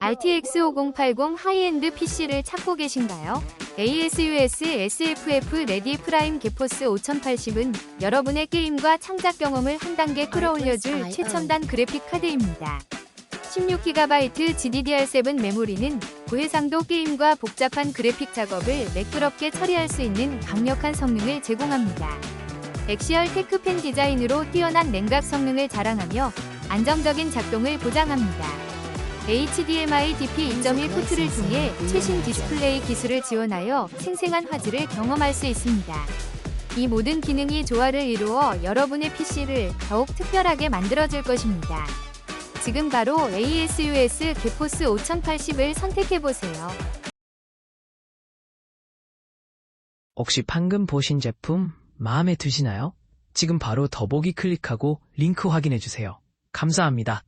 RTX 5080 하이엔드 PC를 찾고 계신가요? ASUS SFF 레디 프라임 게포스 5080은 여러분의 게임과 창작 경험을 한 단계 끌어올려줄 최첨단 그래픽 카드입니다. 16GB GDDR7 메모리는 고해상도 게임과 복잡한 그래픽 작업을 매끄럽게 처리할 수 있는 강력한 성능을 제공합니다. 엑시얼 테크펜 디자인으로 뛰어난 냉각 성능을 자랑하며 안정적인 작동을 보장합니다. HDMI DP 2.1 포트를 통해 최신 디스플레이 기술을 지원하여 생생한 화질을 경험할 수 있습니다. 이 모든 기능이 조화를 이루어 여러분의 PC를 더욱 특별하게 만들어줄 것입니다. 지금 바로 ASUS 게포스 5080을 선택해보세요. 혹시 방금 보신 제품 마음에 드시나요? 지금 바로 더보기 클릭하고 링크 확인해주세요. 감사합니다.